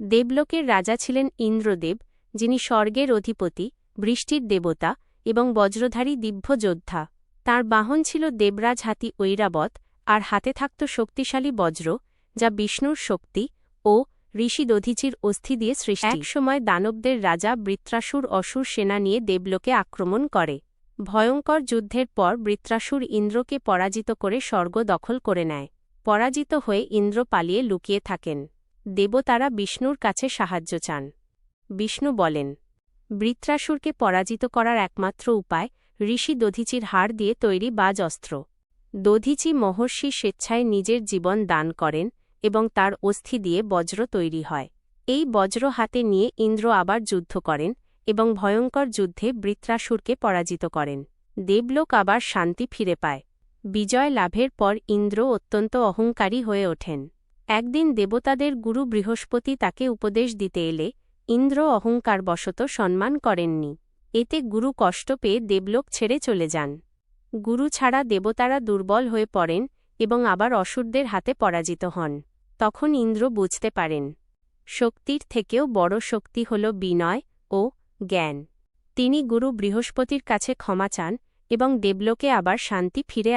দেবলোকের রাজা ছিলেন ইন্দ্রদেব, যিনি স্বর্গের অধিপতি, বৃষ্টির দেবতা এবং বজ্রধারী দিব্য যোদ্ধা। তাঁর বাহন ছিল দেবরাজ হাতি ঐরাবত, আর হাতে থাকত শক্তিশালী বজ্র, যা বিষ্ণুর শক্তি ও ঋষি দধিচির অস্থি দিয়ে সৃষ্টি। এক সময় দানবদের রাজা বৃত্রাসুর অসুর সেনা নিয়ে দেবলোকে আক্রমণ করে। ভয়ঙ্কর যুদ্ধের পর বৃত্রাসুর ইন্দ্রকে পরাজিত করে স্বর্গ দখল করে নেয়। পরাজিত হয়ে ইন্দ্র পালিয়ে লুকিয়ে থাকেন। দেবতারা বিষ্ণুর কাছে সাহায্য চান। বিষ্ণু বলেন, বৃত্রাসুরকে পরাজিত করার একমাত্র উপায় ঋষি দধিচির হাড় দিয়ে তৈরি বাজ অস্ত্র। দধিচি মহর্ষি স্বেচ্ছায় নিজের জীবন দান করেন এবং তার অস্থি দিয়ে বজ্র তৈরি হয়। এই বজ্র হাতে নিয়ে ইন্দ্র আবার যুদ্ধ করেন এবং ভয়ঙ্কর যুদ্ধে বৃত্রাসুরকে পরাজিত করেন। দেবলোক আবার শান্তি ফিরে পায়। বিজয় লাভের পর ইন্দ্র অত্যন্ত অহংকারী হয়ে ওঠেন। একদিন দেবতাদের গুরু বৃহস্পতি তাকে উপদেশ দিতে এলে ইন্দ্র অহংকারবশত সম্মান করেননি। এতে গুরু কষ্ট পেয়ে দেবলোক ছেড়ে চলে যান। গুরু ছাড়া দেবতারা দুর্বল হয়ে পড়েন এবং আবার অসুরদের হাতে পরাজিত হন। তখন ইন্দ্র বুঝতে পারেন, শক্তির থেকেও বড় শক্তি হল বিনয় ও জ্ঞান। তিনি গুরু বৃহস্পতির কাছে ক্ষমা চান এবং দেবলোকে আবার শান্তি ফিরে